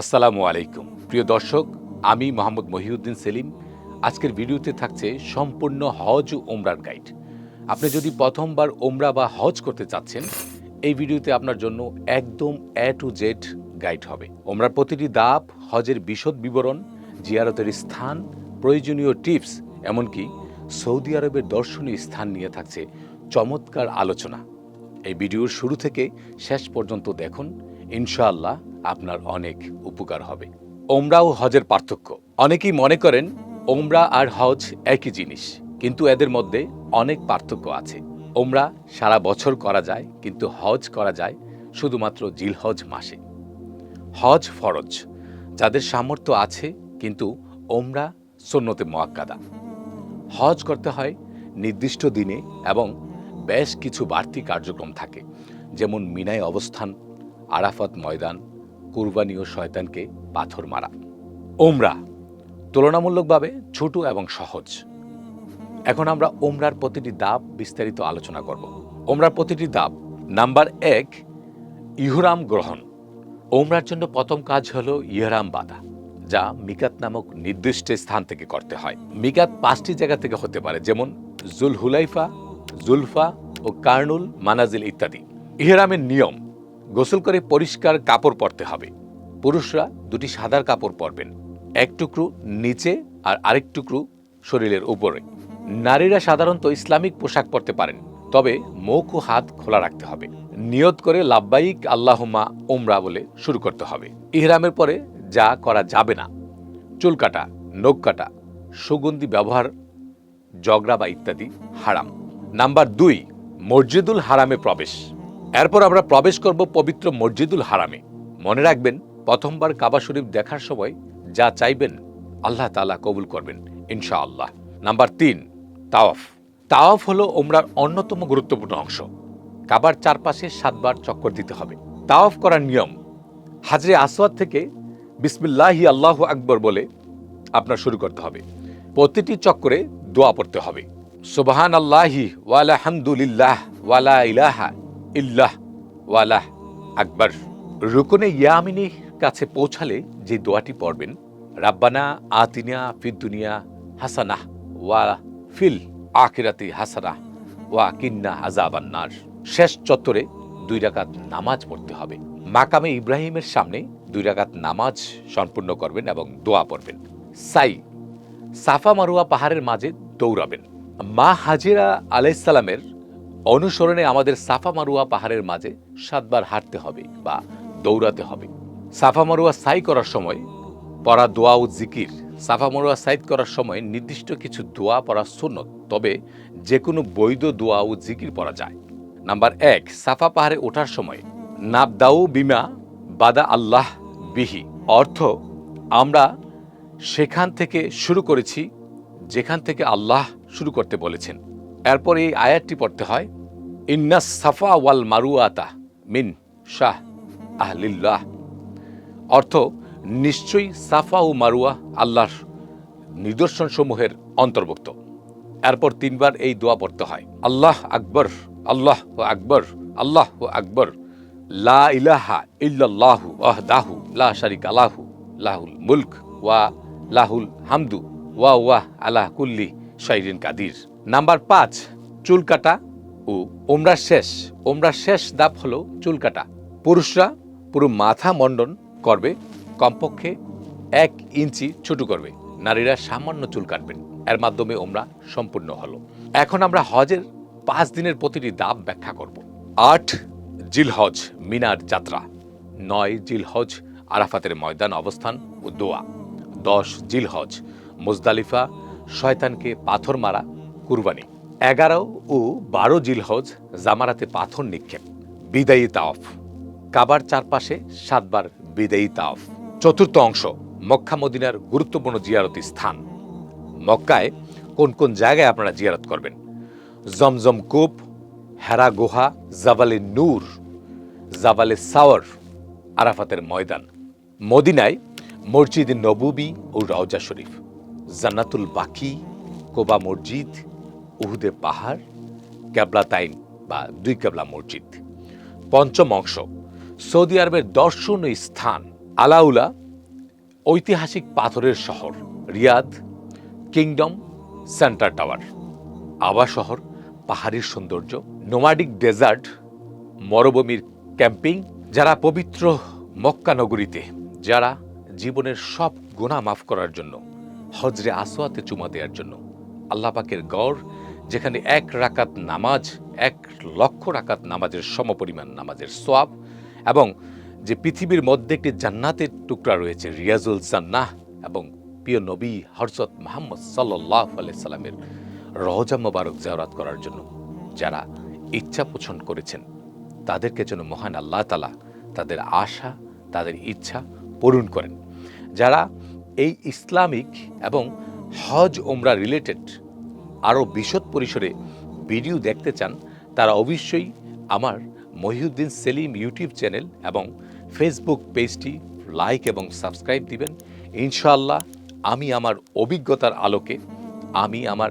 আসসালামু আলাইকুম। প্রিয় দর্শক, আমি মোহাম্মদ মহিউদ্দিন সেলিম। আজকের ভিডিওতে থাকছে সম্পূর্ণ হজ ও ওমরার গাইড আপনি যদি প্রথমবার ওমরা বা হজ করতে চাচ্ছেন, এই ভিডিওতে আপনার জন্য একদম এ টু জেড গাইড হবে। ওমরার প্রতিটি দাপ হজের বিশদ বিবরণ, জিয়ারতের স্থান, প্রয়োজনীয় টিপস এমনকি সৌদি আরবের দর্শনীয় স্থান নিয়ে থাকছে চমৎকার আলোচনা। এই ভিডিওর শুরু থেকে শেষ পর্যন্ত দেখুন। ইনশাআল্লাহ আপনার অনেক উপকার হবে। ওমরা ও হজের পার্থক্য। অনেকেই মনে করেন ওমরা আর হজ একই জিনিস, কিন্তু এদের মধ্যে অনেক পার্থক্য আছে। ওমরা সারা বছর করা যায়, কিন্তু হজ করা যায় শুধুমাত্র জিলহজ মাসে। হজ ফরজ, যাদের সামর্থ্য আছে, কিন্তু ওমরা সন্নতে মোয়াক্কাদা হজ করতে হয় নির্দিষ্ট দিনে এবং বেশ কিছু বাড়তি কার্যক্রম থাকে, যেমন মিনায় অবস্থান, আরাফাত ময়দান কুরবানি ও শয়তানকে পাথর মারা। ওমরা তুলনামূলকভাবে ছোট এবং সহজ। এখন আমরা ওমরার প্রতিটি দাব বিস্তারিত আলোচনা করব। ওমরার প্রতিটি দাব, নাম্বার এক, ইহরাম গ্রহণ। ওমরার জন্য প্রথম কাজ হলো ইহরাম বাঁধা, যা মিকাত নামক নির্দিষ্ট স্থান থেকে করতে হয়। মিকাত পাঁচটি জায়গা থেকে হতে পারে, যেমন জুল হুলাইফা জুলফা ও কার্নুল, মানাজিল ইত্যাদি। ইহরামের নিয়ম গোসল করে পরিষ্কার কাপড় পরতে হবে। পুরুষরা দুটি সাদার কাপড় পরবেন। এক টুকরো নিচে আর আরেক টুকরো শরীরের উপরে। নারীরা সাধারণত ইসলামিক পোশাক পরতে পারেন, তবে মুখ ও হাত খোলা রাখতে হবে। নিয়ত করে লাব্বাইক আল্লাহমা ওমরা বলে শুরু করতে হবে। ইহরামের পরে যা করা যাবে না। চুল কাটা, নখ কাটা, সুগন্ধি ব্যবহার, জগরা বা ইত্যাদি হারাম। নাম্বার দুই, মসজিদুল হারামে প্রবেশ। এরপর আমরা প্রবেশ করব পবিত্র মসজিদুল হারামে। মনে রাখবেন, প্রথমবার কাবা শরীফ দেখার সময় যা চাইবেন আল্লাহ তালা কবুল করবেন, ইনশাআল্লাহ। নাম্বার তিন, তাওয়াফ। তাওয়াফ হলো ওমরার অন্যতম গুরুত্বপূর্ণ অংশ। কাবার চারপাশে সাতবার চক্কর দিতে হবে। তাওয়াফ করার নিয়ম, হাজরে আসওয়াদ থেকে বিসমিল্লাহি আল্লাহ আকবর বলে আপনার শুরু করতে হবে। প্রতিটি চক্করে দোয়া পড়তে হবে। সুবাহান আল্লাহি ওয়ালা হামদুলিল্লাহ ওয়ালা ইলাহা ইল্লাহ, ওয়ালাহ, আকবর। রুকনে ইয়ামিনীর কাছে পৌঁছালে যে দোয়াটি পড়বেন, রাব্বানা আতিনিয়া ফিদ্দুনিয়া হাসানাহ ওয়া ফিল আখিরাতি হাসানাহ ওয়া কিন্না আজাবান্নার শেষ চত্বরে দুই রাকাত নামাজ পড়তে হবে। মাকামে ইব্রাহিমের সামনে দুই রাকাত নামাজ সম্পূর্ণ করবেন এবং দোয়া পড়বেন। সাই, সাফা মারুয়া পাহাড়ের মাঝে দৌড়াবেন। মা হাজিরা আলাইসালামের অনুসরণে আমাদের সাফা মারুয়া পাহাড়ের মাঝে সাতবার হাঁটতে হবে বা দৌড়াতে হবে। সাফা মারুয়া সাই করার সময় পড়া দোয়া ও জিকির সাফা মারুয়া সাইদ করার সময় নির্দিষ্ট কিছু দোয়া পড়া সুন্নত, তবে যে কোনো বৈধ দোয়া ও জিকির পড়া যায়। নাম্বার এক, সাফা পাহাড়ে ওঠার সময় নাবদাউ বিমা বাদা আল্লাহ বিহি, অর্থ আমরা সেখান থেকে শুরু করেছি যেখান থেকে আল্লাহ শুরু করতে বলেছেন। এরপর এই আয়াতটি পড়তে হয়, ইন্নাস সাফা ওয়াল মারুয়াতা মিন শাহ আহলিল্লাহ। অর্থ, নিশ্চয়ই সাফা ও মারুয়া আল্লাহর নিদর্শনসমূহের অন্তর্ভুক্ত। এরপর তিনবার এই দোয়া পড়তে হয়, আল্লাহ আকবর, আল্লাহ ও আকবর, আল্লাহ ও আকবর, লা ইলাহা ইল্লাল্লাহু আহদাহু লা শারিক আলাহু লাহুল মুলক ওয়া লাহুল হামদু ওয়া ওয়াহ আলাহ কুল্লি শাইরিন কাদির। নাম্বার পাঁচ, চুল কাটা ও ওমরার শেষ। ওমরার শেষ দাপ হলো চুল কাটা। পুরুষরা পুরো মাথা মণ্ডন করবে, কমপক্ষে এক ইঞ্চি ছোট করবে। নারীরা সামান্য চুল কাটবেন, এর মাধ্যমে ওমরা সম্পূর্ণ হলো। এখন আমরা হজের পাঁচ দিনের প্রতিটি দাব ব্যাখ্যা করব। আট জিলহজ মিনার যাত্রা, নয় জিলহজ আরাফাতের ময়দান অবস্থান ও দোয়া, দশ জিলহজ মুজদালিফা শয়তানকে পাথর মারা কুরবানি। এগারো ও বারো জিলহজ জামারাতে পাথর নিক্ষেপ, বিদায়ী তাওফ কাবার চারপাশে সাতবার বিদায়ী তাওফ চতুর্থ অংশ, মক্কা মদিনার গুরুত্বপূর্ণ জিয়ারতি স্থান। মক্কায় কোন কোন জায়গায় আপনারা জিয়ারত করবেন? জমজম কূপ, হেরা গুহা, জাবালে নূর, জাবালে সাওয়ার, আরাফাতের ময়দান। মদিনায় মসজিদ নবুবি ও রওজা শরীফ, জান্নাতুল বাকি, কোবা মসজিদ উহুদে পাহাড় ক্যাবলাতাইন বা দুই ক্যাবলা মসজিদ। পঞ্চম অংশ, সৌদি আরবের দর্শনীয় স্থান, আলাউলা, ঐতিহাসিক পাথরের শহর, রিয়াদ, কিংডম, সেন্টার টাওয়ার। আবা শহর, পাহাড়ির সৌন্দর্য, নোমাডিক ডেজার্ট, মরুভূমির ক্যাম্পিং, যারা পবিত্র মক্কা নগরীতে, যারা জীবনের সব গুণা মাফ করার জন্য, হজরে আসোয়াতে চুমা দেওয়ার জন্য আল্লাপাকের গড় যেখানে এক রাকাত নামাজ, এক লক্ষ রাকাত নামাজের সমপরিমাণ নামাজের সোয়াব এবং যে পৃথিবীর মধ্যে একটি জান্নাতের টুকরা রয়েছে, রিয়াজুল জান্নাহ এবং প্রিয় নবী হরজত মোহাম্মদ সাল্লাহ সাল্লামের রহজা মোবারক জাওরাত করার জন্য যারা ইচ্ছা পোষণ করেছেন, তাদেরকে যেন মহান আল্লাহ তালা তাদের আশা, তাদের ইচ্ছা পূরণ করেন। যারা এই ইসলামিক এবং হজ ওমরা রিলেটেড আরও বিশদ পরিসরে ভিডিও দেখতে চান, তারা অবশ্যই আমার মহিউদ্দিন সেলিম ইউটিউব চ্যানেল এবং ফেসবুক পেজটি লাইক এবং সাবস্ক্রাইব দিবেন। ইনশাআল্লাহ আমি আমার অভিজ্ঞতার আলোকে, আমি আমার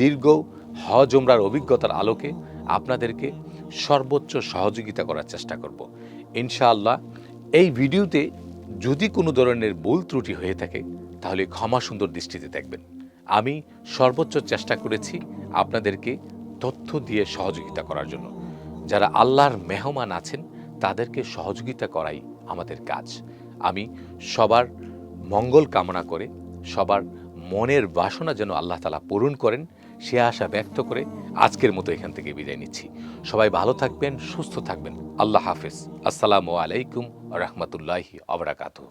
দীর্ঘ হজ ওমরার অভিজ্ঞতার আলোকে আপনাদেরকে সর্বোচ্চ সহযোগিতা করার চেষ্টা করব। ইনশাআল্লাহ এই ভিডিওতে যদি কোনো ধরনের ভুল ত্রুটি হয়ে থাকে, তাহলে ক্ষমা সুন্দর দৃষ্টিতে দেখবেন। আমি সর্বোচ্চ চেষ্টা করেছি আপনাদেরকে তথ্য দিয়ে সহযোগিতা করার জন্য। যারা আল্লাহর মেহমান আছেন, তাদেরকে সহযোগিতা করাই আমাদের কাজ। আমি সবার মঙ্গল কামনা করে, সবার মনের বাসনা যেন আল্লাহ তালা পূরণ করেন, সে আশা ব্যক্ত করে আজকের মতো এখান থেকে বিদায় নিচ্ছি। সবাই ভালো থাকবেন, সুস্থ থাকবেন। আল্লাহ হাফেজ। আসসালামু আলাইকুম রহমতুল্লাহি আবরাকাতু